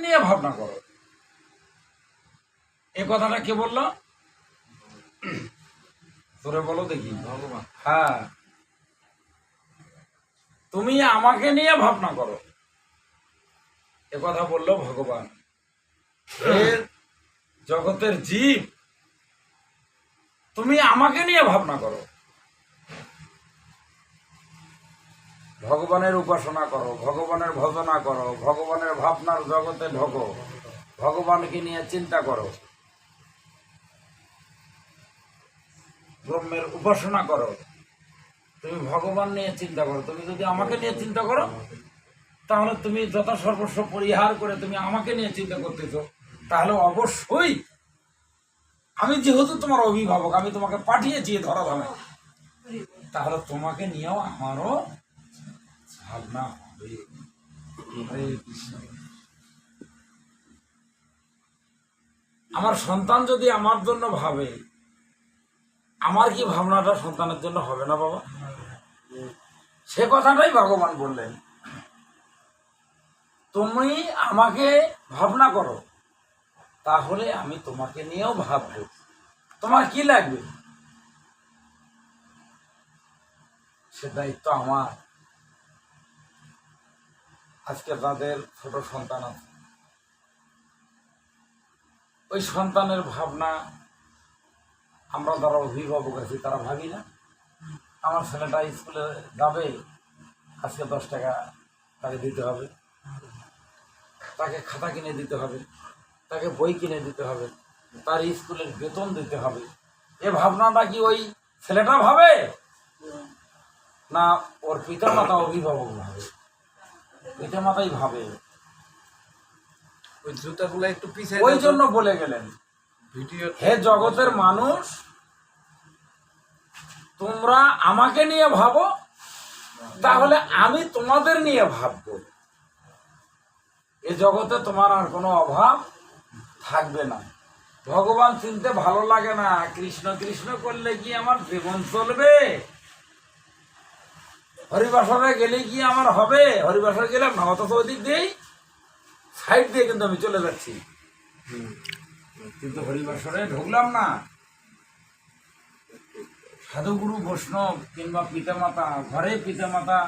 নিয়ে ভাবনা করো। এ কথাটা কে বলল? তোরে বলো দেখি। ভগবান। হ্যাঁ। তুমি আমাকে নিয়ে ভাবনা করো। এ কথা বলল ভগবান। এর জগতের জীব তুমি আমাকে নিয়ে ভাবনা করো। ভগবানের উপাসনা করো, ভগবানের ভজনা করো, ভগবানের ভাবনার জগতে ঢোকো ভগবানকে নিয়ে চিন্তা করো। ব্রহ্মের উপাসনা করো। তুমি ভগবান নিয়ে চিন্তা করো। তুমি যদি আমাকে নিয়ে চিন্তা করো, তাহলে তুমি যত সর্বস্ব পরিহার করে তুমি আমাকে নিয়ে চিন্তা করতেছ। তাহলে অবশ্যই আমি যেহেতু তোমার অভিভাবক, আমি তোমাকে পাঠিয়েছি এ ধরাধামে। তাহলে তোমাকে নিয়েও আমারও আমার সন্তান যদি আমার জন্য ভাবে, আমার কি ভাবনাটা সন্তানের জন্য হবে না বাবা? সে কথাটাই ভগবান বললেন। তুমি আমাকে ভাবনা করো, তাহলে আমি তোমাকে নিয়েও ভাববো। তোমার কি লাগবে? সে দায়িত্ব আমার। আজকে তাদের ছোট সন্তান আছে, ওই সন্তানের ভাবনা আমরা যারা অভিভাবক আছি, তারা ভাবি না। আমার ছেলেটা স্কুলে যাবে, আজকে দশ টাকা তাকে দিতে হবে। তাকে খাতা কিনে দিতে হবে, তাকে বই কিনে দিতে হবে, তার স্কুলের বেতন দিতে হবে। এ ভাবনাটা কি ওই ছেলেটা ভাবে? না, ওর পিতা মাতা অভিভাবক ভাবে। পিতা মাতাই ভাবে। ওই জুতাগুলো একটু পিছিয়ে ওই জন্য বলে গেলেন। ভিডিও হে জগতের মানুষ তোমরা আমাকে নিয়ে ভাবো তাহলে আমি তোমাদের নিয়ে ভাববো। এ জগতে তোমার আর কোনো অভাব থাকবে না। ভগবান চিনতে ভালো লাগে না। কৃষ্ণ কৃষ্ণ করলে কি আমার জীবন চলবে? হরিবাসরে গেলে কি আমার হবে? হরিবাসরে গেলাম না অত ওদিক দিয়েই সাইড দিয়ে কিন্তু আমি চলে যাচ্ছি। কিন্তু হরিবাসরে ঢুকলাম না। সাধুগুরু বৈষ্ণব কিংবা পিতামাতা ঘরে পিতামাতা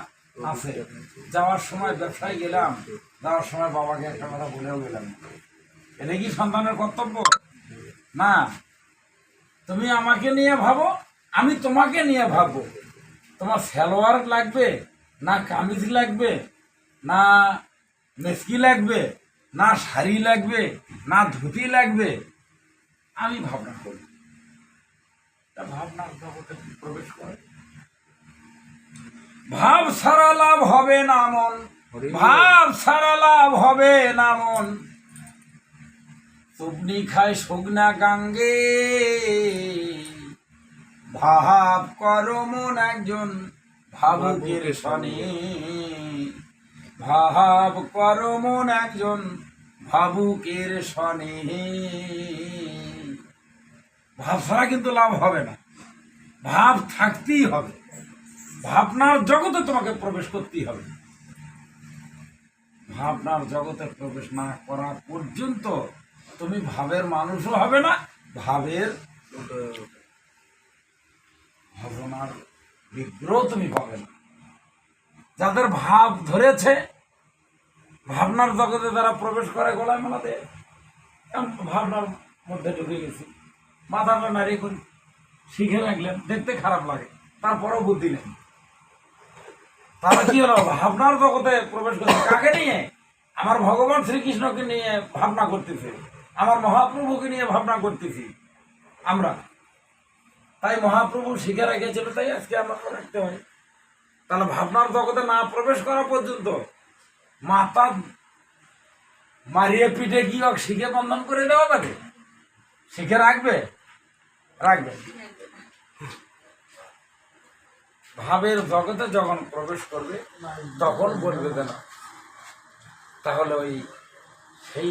আছে। যাওয়ার সময় ব্যবসায় গেলাম যাওয়ার সময় বাবাকে একটা কথা বলেও গেলাম। এটা কি সন্তানের কর্তব্য? না। তুমি আমাকে নিয়ে ভাবো আমি তোমাকে নিয়ে ভাববো। তোমার সালোয়ার লাগবে? না কামিজ লাগবে? না মেসকি লাগবে? না শাড়ি লাগবে? না ধুতি লাগবে? আমি ভাবনা করি। তা ভাবনার জগতে প্রবেশ করে। ভাব সারা লাভ হবে না মন। ভাব সারা লাভ হবে না মন। চুবনি খায় সগনা গাঙ্গে। ভাব করো মন একজন ভাবুকের সনে। ভাব করো মন একজন ভাবুকের সনে। ভাব ছাড়া কিন্তু লাভ হবে না। ভাব থাকতেই হবে। ভাবনার জগতে তোমাকে প্রবেশ করতেই হবে। ভাবনার জগতে প্রবেশ না করা পর্যন্ত তুমি ভাবের মানুষও হবে না, ভাবের ভাবনার বিগ্রহ তুমি পাবে না। যাদের ভাব ধরেছে, ভাবনার জগতে তারা প্রবেশ করে গলায় মেলাতে ভাবনার মধ্যে ঢুকে গেছি। মাথাটা নাড়িয়ে করি শিখে রাখলেন, দেখতে খারাপ লাগে, তারপরেও বুদ্ধি নেই। তারা কি হলো? ভাবনার জগতে প্রবেশ করছে কাকে নিয়ে? আমার ভগবান শ্রীকৃষ্ণকে নিয়ে ভাবনা করতেছে, আমার মহাপ্রভুকে নিয়ে ভাবনা করতেছি আমরা। তাই মহাপ্রভু শিখে রেখেছিল, তাই আজকে আমরা রাখতে হয় তাহলে ভাবনার জগতে না প্রবেশ করা পর্যন্ত মাথা মারিয়ে পিঠে কি হোক শিখে বন্ধন করে দেওয়া তাকে শিখে রাখবে? রাখবে। ভাবের জগতে যখন প্রবেশ করবে, তখন বলবে যেন তাহলে ওই সেই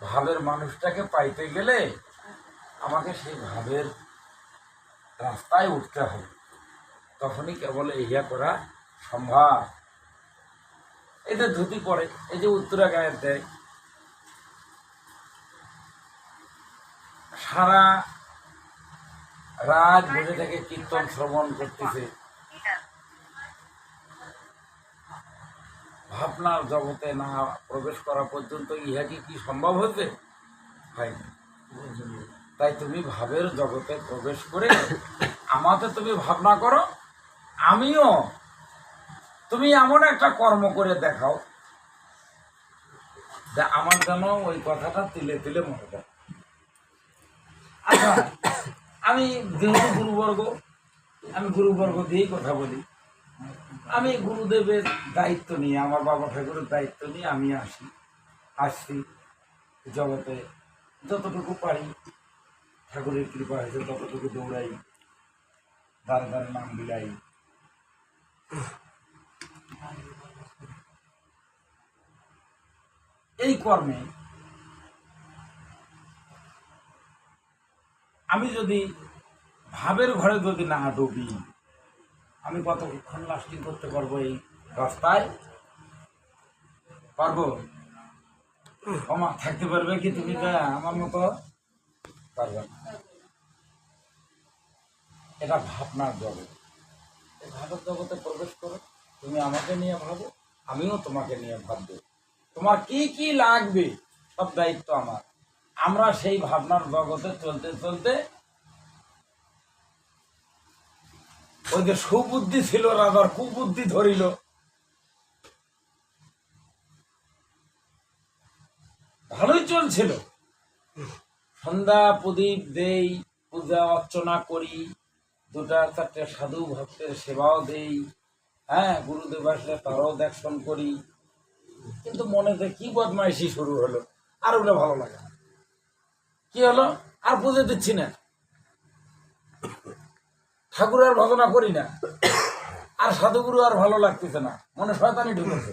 ভাবের মানুষটাকে পাইতে গেলে আমাকে সেই ভাবের রাস্তায় উঠতে হবে। তখনই কেবল ইয়া করা সম্ভব। এই যে ধুতি পরে, এই যে উত্তরা গায়ের দেয়। সারা রাত বসে থেকে কীর্তন, শ্রবণ করতেছে। ভাবনার জগতে না প্রবেশ করা পর্যন্ত ইহা কি সম্ভব হয়েছে? হয়নি। তাই তুমি ভাবের জগতে প্রবেশ করে আমাতে তুমি ভাবনা করো, আমিও তুমি এমন একটা কর্ম করে দেখাও যে আমার যেন ওই কথাটা তিলে তিলে মনে দেয় আচ্ছা আমি যেহেতু গুরুবর্গ, আমি গুরুবর্গ দিয়েই কথা বলি। আমি গুরুদেবের দায়িত্ব নিয়ে, আমার বাবা ঠাকুরের দায়িত্ব নিয়ে আমি আসি, আসছি জগতে। যতটুকু পারি ঠাকুরের কৃপা হয়েছে ততটুকু দৌড়াই দ্বারে দ্বারে নাম বিলাই এই কর্মে আমি যদি ভাবের ঘরে যদি না ডুবি, আমি কতক্ষণ লাস্টিং করতে পারব এই রাস্তায়? পারব? ক্ষমা থাকতে পারবে কি তুমি? আমার মতো পারবে না। এটা ভাবনার জগৎ। এই ভাবের জগতে প্রবেশ করো, তুমি আমাকে নিয়ে ভাবো, আমিও তোমাকে নিয়ে ভাববো। তোমার কি কি লাগবে, সব দায়িত্ব আমার। আমরা সেই ভাবনার জগতে চলতে চলতে ওই যে সুবুদ্ধি ছিল রাজার, কুবুদ্ধি ধরিল। ভালোই চলছিল। সন্ধ্যা প্রদীপ দেই, পূজা অর্চনা করি। দুটা চারটে সাধু ভক্তের সেবাও দেই। হ্যাঁ গুরুদেব আসলে তারাও দেখশন করি। কিন্তু মনেতে কি বদমাইশি শুরু হলো? আর ওগুলো ভালো লাগে না। কি হলো? আর পুজো দিচ্ছি না। ঠাকুর আর ভজনা করি না। আর সাধুগুরু আর ভালো লাগতেছে না। মনে শয়তানি ঢুকেছে।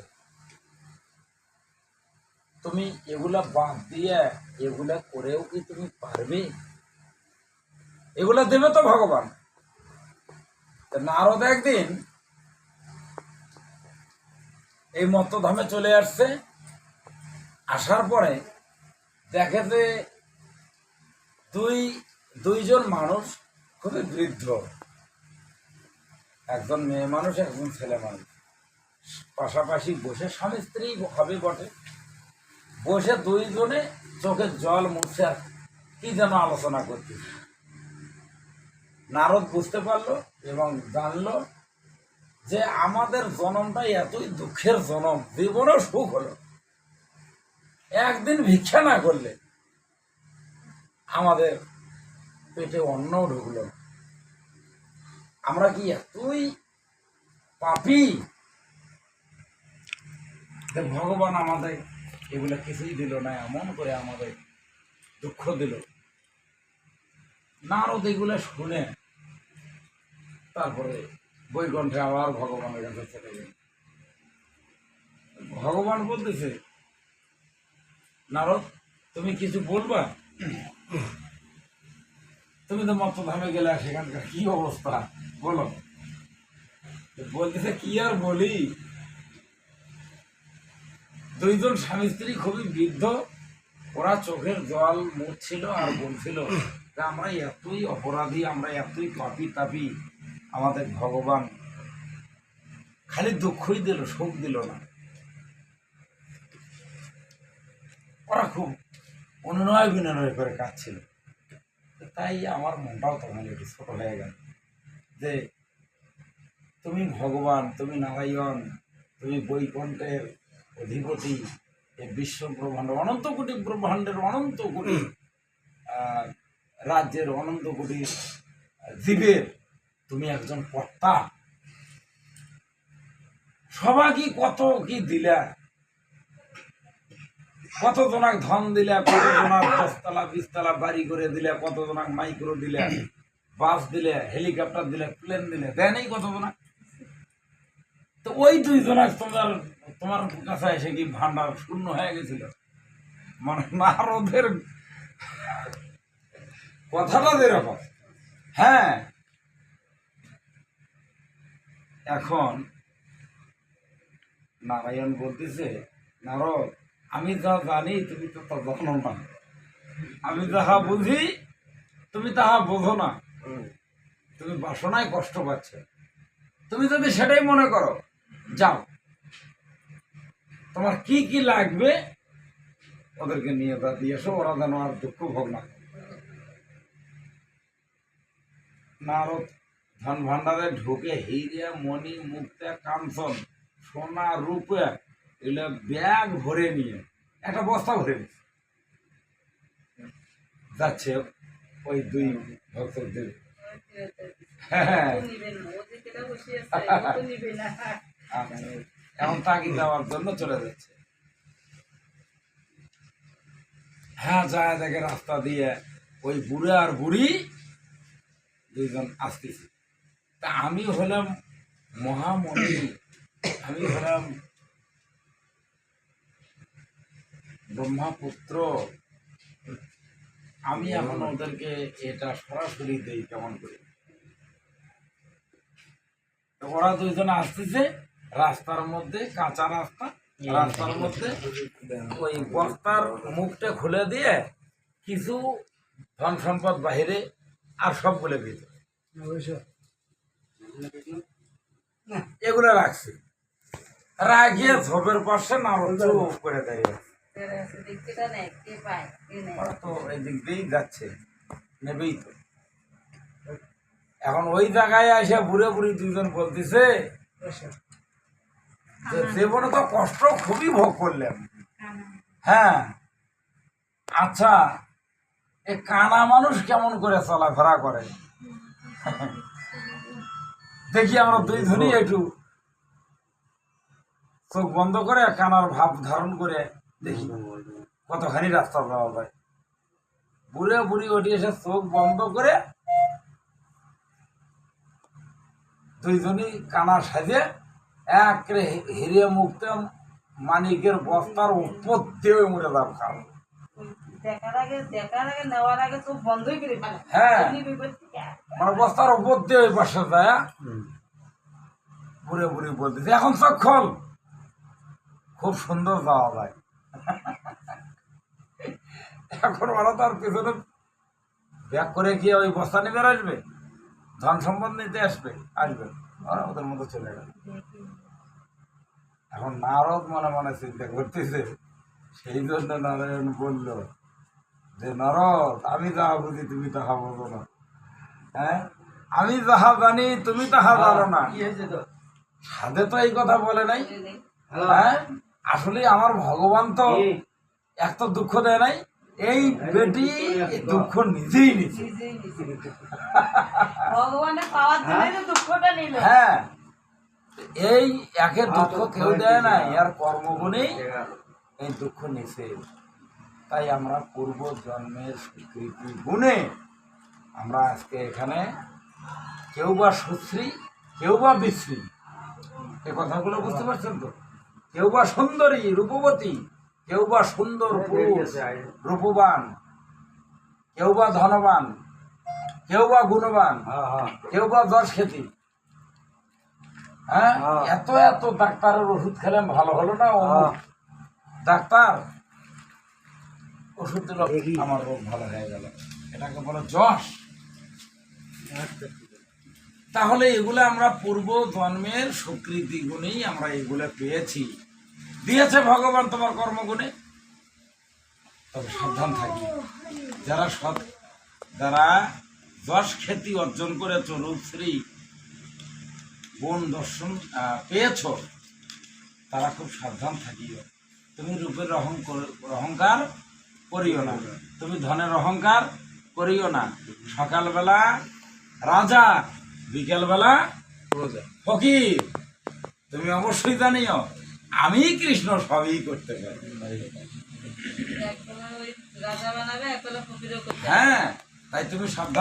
তুমি এগুলা বাদ দিয়ে এগুলা করেও কি তুমি পারবে? এগুলা দেবে তো ভগবান। নারদ একদিন এই মত্তধামে চলে আসছে। আসার পরে দেখে যে দুই, দুইজন মানুষ খুবই বৃদ্ধ। একজন মেয়ে মানুষ, একজন ছেলে মানুষ। পাশাপাশি বসে স্বামী স্ত্রী হবে বটে। বসে দুইজনে চোখের জল মুছে কি যেন আলোচনা করতে নারদ বুঝতে পারল এবং জানলো যে আমাদের জনমটা এতই দুঃখের জনম, জীবনেও সুখ হলো একদিন ভিক্ষা না করলে আমাদের পেটে অন্ন ঢুকলো আমরা কি এতই পাপি ভগবান আমাদের এগুলো কিছুই দিল না, এমন করে আমাদের দুঃখ দিল। নারদ এগুলো শুনে তারপরে বৈকুণ্ঠে আবার ভগবানের কাছে চলে গেল। ভগবান বলতেছে, নারদ, তুমি কিছু বলবা? তুমি তো মত্তধামে গেলে সেখানকার কি অবস্থা? বলো। বলতেছে, কি আর বলি? দুইজন স্বামী স্ত্রী খুবই বৃদ্ধ। ওরা চোখের জল মুছছিল আর বলছিল যে, আমরা এতই অপরাধী, আমরা এতই পাপি, তাপি। আমাদের ভগবান খালি দুঃখই দিল, সুখ দিল না। ওরা খুব অনুনয় বিনয় করে কাঁদছিল। তাই আমার মনটাও তখন একটু ছোট হয়ে গেল যে তুমি ভগবান, তুমি নারায়ণ, তুমি বৈকুণ্ঠের অধিপতি এই বিশ্ব ব্রহ্মাণ্ড, অনন্ত কোটি ব্রহ্মাণ্ডের অনন্ত কোটি রাজ্যের অনন্ত কোটি জীবের তুমি একজন কর্তা। সবাইকে কত কি দিলা? কত জনাক ধন দিলা কত জনাক দশতলা, বিশতলা বাড়ি করে দিলা কত জনাক মাইক্রো দিলা, বাস দিলে, হেলিকপ্টার দিলে, প্লেন দিলে, দেয় নেই কত জনাক তো ওই দুই জনাক তোমার তোমার কাছে এসে কি ভান্ডার শূন্য হয়ে গেছিল? মানে নারদের কথাটা যেরকম। হ্যাঁ এখন নারায়ণ বলতেছে, নারদ, আমি যা জানি তুমি তো তা জানো না। আমি যাহা বুঝি, তুমি তাহা বোঝো না। তুমি বাসনায় কষ্ট পাচ্ছ। তুমি যদি সেটাই মনে করো, যাও। তোমার কি কি লাগবে, ওদেরকে নিয়ে তা দিয়ে এসো, ওরা যেন আর দুঃখ ভোগ না নারদ ধন ভান্ডারে ঢুকে হিরে মণি মুক্তা কাঞ্চন সোনা রূপে এগুলো ব্যাগ ভরে নিয়ে একটা বস্তা ভরে নিচ্ছে যাচ্ছে ওই দুই ভক্তদের। হ্যাঁ এখন তাকে দেওয়ার জন্য চলে যাচ্ছে। হ্যাঁ যায় দেখে রাস্তা দিয়ে ওই বুড়ে আর বুড়ি দুইজন আসতেছে। তা আমি হলাম মহামণি। আমি হলাম ব্রহ্মাপুত্র। আমি এখন ওদেরকে এটা সরাসরি দেই কেমন করে। ওরা দুইজন আসতেছে, রাস্তার মধ্যে, কাঁচা রাস্তা, রাস্তার মধ্যে ওই বস্তার মুখটা খুলে দিয়ে কিছু ধন সম্পদ বাহিরে আর সবগুলো ভিতরে এগুলো রাখছি। রাখিয়ে ঝোপের পাশে করে দাঁড়িয়ে। ওরা তো এই দিক দিয়েই যাচ্ছে নেবেই তো। এখন ওই জায়গায় এসে বুড়ে বুড়ি বলতেছে জীবনে তো কষ্ট খুবই ভোগ করলাম হ্যাঁ। আচ্ছা এ কানা মানুষ কেমন করে চলাফেরা করে? দেখি আমরা দুই ধনী একটু চোখ বন্ধ করে কানার ভাব ধারণ করে দেখি। কতখানি রাস্তা যাওয়া যায়। বুড়ে বুড়ি ওটি এসে চোখ বন্ধ করে দুইজনই কানা সাজে এক হিরে মুক্ত মানিকের বস্তার উপর দিয়ে মরে দাম খাও দেখার আগে দেখার আগে নেওয়ার আগে চোখ বন্ধই করে হ্যাঁ। মানে বস্তার উপর দিয়ে ওই পাশে যায়। বুড়ে বুড়ি বলতেছে এখন চোখ খোল। খুব সুন্দর যাওয়া যায়। এখন ওরা তার পেছনে ব্যাগ করে গিয়ে ওই বস্তা নিতে আসবে? ধন সম্পদ নিতে আসবে? আসবে। ওরা ওদের মতো চলে গেল। এখন নারদ মনে মনে চিন্তা করতেছে সেই জন্য নারায়ণ বলল যে নারদ আমি যাহা বুঝি তুমি তাহা বোঝো না। হ্যাঁ? আমি যাহা জানি তুমি তাহা জানো না। সাধে তো এই কথা বলে নাই। হ্যাঁ? আসলে আমার ভগবান তো এক তো দুঃখ দেয় নাই। এই বেটি দুঃখ নিজেই নিজে। নিল। হ্যাঁ। এই একে দুঃখ কেউ দেয় নাই। আর কর্মগুণেই এই দুঃখ নিছে। তাই আমরা পূর্ব জন্মের স্বীকৃতি গুণে আমরা আজকে এখানে কেউ বা সুশ্রী কেউ বা বিশ্রী। এ কথাগুলো বুঝতে পারছেন তো? কেউ বা সুন্দরী রূপবতী কেউ বা সুন্দর পুরুষ রূপবান কেউ বা ধনবান কেউ বা গুণবান হ্যাঁ হ্যাঁ। কেউ বা দশ খেতি হ্যাঁ? হ্যাঁ। এত এত ডাক্তারের ওষুধ খেলাম ভালো হলো না? ও ডাক্তার? ওষুধ দিল আমার রোগ ভালো হয়ে গেল। এটাকে বলে যশ। তাহলে এগুলো আমরা পূর্ব জন্মের স্বীকৃতি গুণেই আমরা এগুলো পেয়েছি। দিয়েছে ভগবান তোমার কর্মগুণে। তবে সাবধান থাকি। যারা সৎ, যারা যশ খ্যাতি অর্জন করেছ, রূপশ্রী গুণ দর্শন পেয়েছ, তারা খুব সাবধান থাকিও। তুমি রূপের অহং অহংকার করিও না। তুমি ধনের অহংকার করিও না। সকালবেলা রাজা বিকেলবেলা প্রজা ফকির তুমি অবশ্যই জানিও আমি কৃষ্ণ সবই করতে পারি রাজা। হ্যাঁ তাই তুমি সাবধান